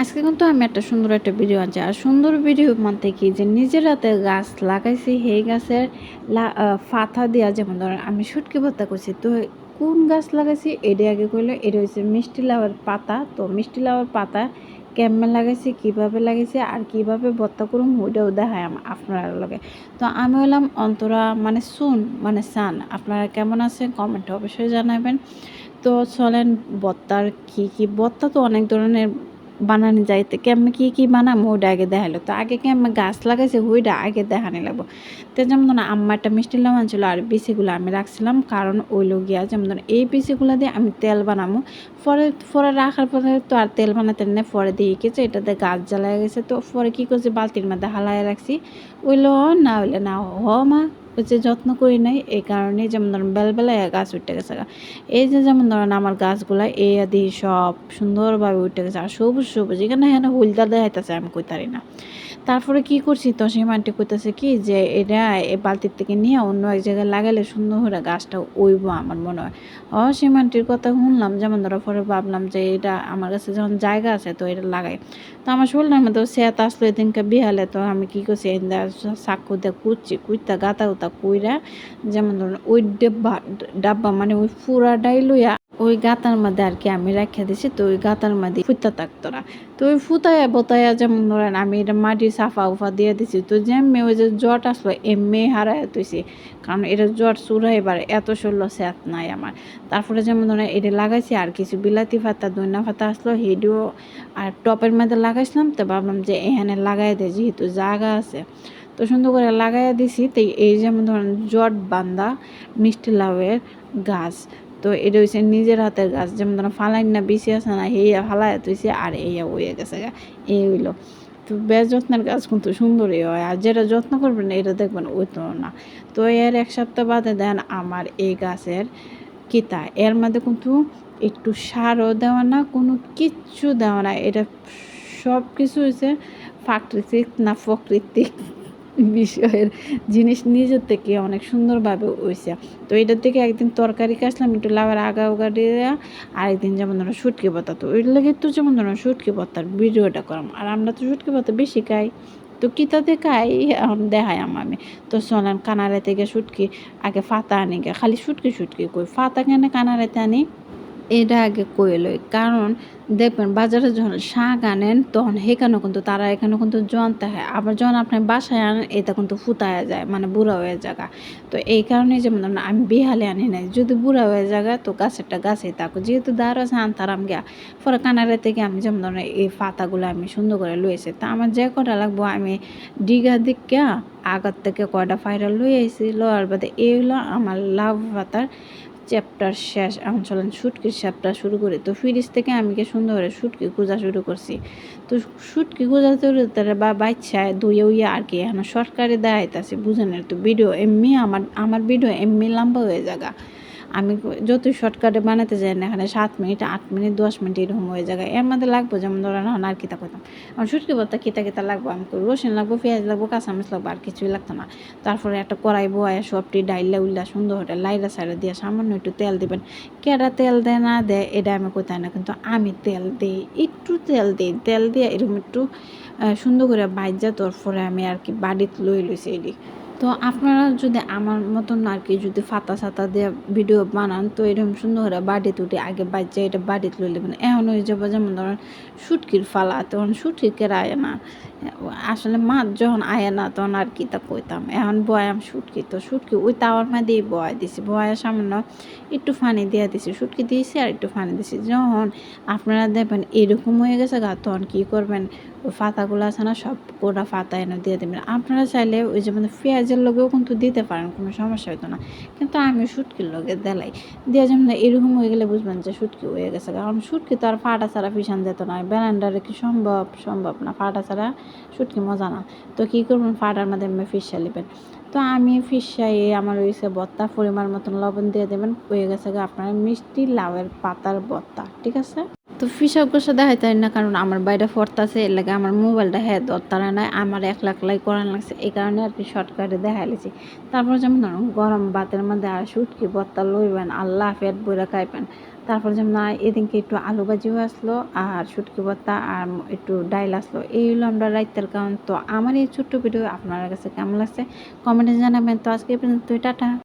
আজকে কিন্তু আমি একটা সুন্দর একটা ভিডিও আনছি। আর সুন্দর ভিডিও মানতে কি যে নিজের হাতে গাছ লাগাইছি, সেই গাছের ফাথা দিয়া যেমন ধরেন আমি সুটকি ভর্তা করছি, তো কোন গাছ লাগাইছি এটা আগে কইলো, এটা হচ্ছে মিষ্টি লাউয়ের পাতা। তো মিষ্টি লাউয়ের পাতা কেমনে লাগাইছি, কীভাবে লাগাইছি আর কীভাবে ভর্তা করুম, ওইটাও দেখায় আপনার লগে। তো আমি হলাম অন্তরা মানে শুন মানে সান। আপনারা কেমন আছেন কমেন্টে অবশ্যই জানাবেন। তো চলেন বত্তার কি কি বত্তা তো অনেক ধরনের বানানি যাইতে কেমন কি কি বানাম ওইটা আগে দেখাল তো আগে কেমন গাছ লাগাইছে ওইটা আগে দেখানি লাগবো। তো যেমন ধরুন আম্মা একটা মিষ্টি লাম ছিল আর বিচিগুলো আমি রাখছিলাম, কারণ ওইলো গিয়া যেমন ধরুন এই বিচিগুলো দিয়ে আমি তেল বানাবো পরে পরে রাখার পরে তো আর তেল বানাতে নেই, পরে দিয়ে গেছে এটাতে গাছ জ্বালায় গেছে। তো পরে কি করছি, বালতির মধ্যে হালায় রাখছি। ওইলো না হইলে না, হ মা। হচ্ছে যত্ন করি নাই, এই কারণে যেমন ধরেন বেলবেলায় গাছ উঠতে গেছে এই যে যেমন ধরেন আমার গাছগুলা এই আদি সব সুন্দরভাবে উঠতে গেছে, আর সবুজ সবুজ, এখানে এখানে হলদা দেখাইতেছে আমি কইতারি না। তারপরে কি করছি? তো সেই মানটি কইতেছে কি যে, এটা এই বালতির থেকে নিয়ে অন্য এক জায়গায় লাগালে সুন্দর করে গাছটা উইব আমার মনে হয়। ও সেই মানটির কথা শুনলাম, যেমন ধরো পরে ভাবলাম যে, এটা আমার কাছে যখন জায়গা আছে তো এটা লাগাই। তো আমার শরীরের মধ্যে সেত আসলো এদিনকে বিহালে, তো আমি কি করছি এদিন চাকু দিয়ে কুচছি কুচতা গাতা উতা কুইরা, যেমন ধরুন ওই ডাব্বা ডাব্বা মানে ওই ফুরাটাই লইয়া ওই গাতার মধ্যে আর কি আমি রাখিয়া দিছি, তো ওই গাতার মধ্যে ফুতা থাকতরা তো ওই ফুতায়া বোতায়া যেমন ধরেন আমি এটা মাটি সাফা উফা দিয়ে দিছি, তো যেমনি ওই যে জট আসলো এমনি হারায় তুইছি কারণ এটা জট চুরা এবার এত ষোলো স্যাত নাই আমার। তারপরে যেমন ধরেন এটা লাগাইছি, আর কিছু বিলাতি ফাতা, দইনা ফাতা আসলো, হেডিও আর টপের মধ্যে লাগাইছিলাম, তো ভাবলাম যে এখানে লাগাই দেয় যেহেতু জায়গা আছে। তো সুন্দর করে লাগাইয়া দিছি, তো এই যেমন ধরেন জট বান্দা, মিষ্টি লাউয়ের গাছ। তো এটা হচ্ছে নিজের হাতের গাছ, যেমন ধরো ফালাই না বেশি আছে না এই ফালাই তুইছে আর এই হয়ে গেছে গা, এই হইল। তো বেশ যত্নের গাছ কিন্তু সুন্দরই হয়, আর যেটা যত্ন করবেন না, এটা দেখবেন ওই তো না। তো এর এক সপ্তাহ বাদে দেন আমার এই গাছের কিতা, এর মধ্যে কিন্তু একটু সারও দেওয়া না, কোনো কিচ্ছু দেওয়া না, এটা সব কিছু হচ্ছে প্রাকৃতিক না প্রকৃতিক। বিষয়ের জিনিস নিজের থেকে অনেক সুন্দরভাবে হয়েছে তো এটার থেকে একদিন তরকারি কাটলাম একটু লাউয়ের আগা উগা দিয়ে, আরেকদিন যেমন ধরো শুটকি পাতা। তো ওই লাগে তো যেমন ধরো শুটকি পাতার ভিডিওটা করাম আর আমরা তো শুটকি পাতা বেশি খাই। তো কিতাতে খাই? এখন দেখাই আমি। তো চলেন কানারে থেকে শুটকি আগে ফাতা আনি গে। খালি শুটকি শুটকি কই। ফাতা কেন কানারেতে আনি? এটা আগে কয়ে লই। কারণ দেখবেন বাজারে যখন শাক আনেন, তখন সেখানে কিন্তু তারা এখানে কিন্তু জনতে হয়। আবার যখন আপনি বাসায় আনেন, এটা কিন্তু ফুতায়া যায় মানে বুড়া হয়ে জায়গা তো এই কারণে যেমন ধরুন আমি বিহালে আনি নাই। যদি বুড়া হয়ে জায়গা তো গাছেরটা গাছেই থাকো যেহেতু দাঁড় আছে আনতারাম গিয়া। পরে কানারে থেকে আমি যেমন ধরেন এই পাতাগুলো আমি সুন্দর করে লইছি। তা আমার যে কটা লাগবো, আমি ডিগা দিকা আগার থেকে কয়টা ফাইরা লই আইছি। লওয়ার বাদে এই হলো আমার লাভ পাতার চ্যাপ্টার শেষ, এখন চলেন শুটকির চ্যাপ্টার শুরু করি। তো ফ্রিজ থেকে আমি কি সুন্দর করে শুটকি খোঁজা শুরু করছি। তো শুটকি খোঁজা শুরু তারা বা বাচ্চায় দুইয়ে উইয়ে আর কি এখন সরকারি দেখাইতেছে বুঝেন তো ভিডিও এমনি আমার আমার ভিডিও এমনি লম্বা হয়ে জায়গা আমি যতই শর্টকাটে বানাতে যাই না এখানে সাত মিনিট, আট মিনিট, দশ মিনিট এরকম হয়ে যায়। এর মধ্যে লাগবো যেমন ধরেন এখন আর কিতা করতাম। আমার শুটকি বলতে কিতা কিতা লাগবো, আমি রসুন লাগবো, পেঁয়াজ লাগবো, কাঁচামরিচ লাগবো, আর কিছুই লাগতো না। তারপরে একটা কড়াই বয়া সবটি ডাইলা উল্লা সুন্দর হতে লাইরা সাইডা দিয়ে সামান্য একটু তেল দিবেন। কেডা তেল দেয় না দেয় এটা আমি কোথায় না, কিন্তু আমি তেল দিই, একটু তেল দিই, তেল দিয়ে এরকম একটু সুন্দর করে বাইজা তারপরে আমি আর কি বাড়িতে লই লইছি এটি তো আপনারা যদি আমার মতন আর কি যদি ফাতা সাতা দিয়ে ভিডিও বানান, তো এরকম সুন্দর করে বাড়ি তুটি আগে বাচ্চা এটা বাড়িতে তুলে নেবেন এখন হয়ে যাব যেমন ধরেন সুটকির ফালা, তখন সুটকি কেরায় না। আসলে মাছ যখন আয় না, তখন আর কি তা কইতাম। এখন বয়াম শুটকি, তো শুটকি ওই তাওয়ার মধ্যে বয়া দিছি। বয়া সামান্য একটু ফানি দিয়ে দিছি, শুটকি দিয়েছি আর একটু ফানি দিছি। যখন আপনারা দেখবেন এরকম হয়ে গেছে গা, তখন কী করবেন? ওই পাতাগুলো আছে না, সব গোটা পাতা এনে দিয়ে দেবেন। আপনারা চাইলে ওই যে যেমন পেঁয়াজের লগেও কিন্তু দিতে পারেন, কোনো সমস্যা হতো না। কিন্তু আমি শুটকির লগে দেলাই। দিয়ে যেমন এরকম হয়ে গেলে বুঝবেন যে শুটকি হয়ে গেছে কারণ শুটকি তো আর ফাটা ছাড়া পিছান যেত না। ব্যালেন্ডারে কি সম্ভব? সম্ভব না। ফাটা ছাড়া শুটকি মজা না। তো কী করবেন ফাটার মধ্যে এমনি ফিসা নেবেন তো আমি ফিসাই আমার হয়েছে বত্তা, পরিমাণ মতন লবণ দিয়ে দেবেন, হয়ে গেছে আপনার মিষ্টি লাউয়ের পাতার বত্তা, ঠিক আছে? তো ফিসাব গোসা দেখাইতে না, কারণ আমার বাইরে ফরতাছে এর লাগে আমার মোবাইলটা হ্যাঁ দরতারা নাই আমার এক লাখ লাই করান লাগছে, এই কারণে আর কি শর্টকাটে দেখাই লেছি। তারপর যেমন ধরুন গরম ভাতের মধ্যে আর শুটকি বত্তা লইবেন, আল্লাহ পেট বইরা খাইবেন। তারপর যেমন না এদিনকে একটু আলু ভাজিও আসলো, আর শুটকি ভর্তা, আর একটু ডাইল আসলো। এই হলো আমরা রাইতের কারণ তো আমার এই ছোট্ট ভিডিও আপনার কাছে কেমন লাগছে? কমেন্টে জানাবেন। তো আজকে পর্যন্ত টাটা।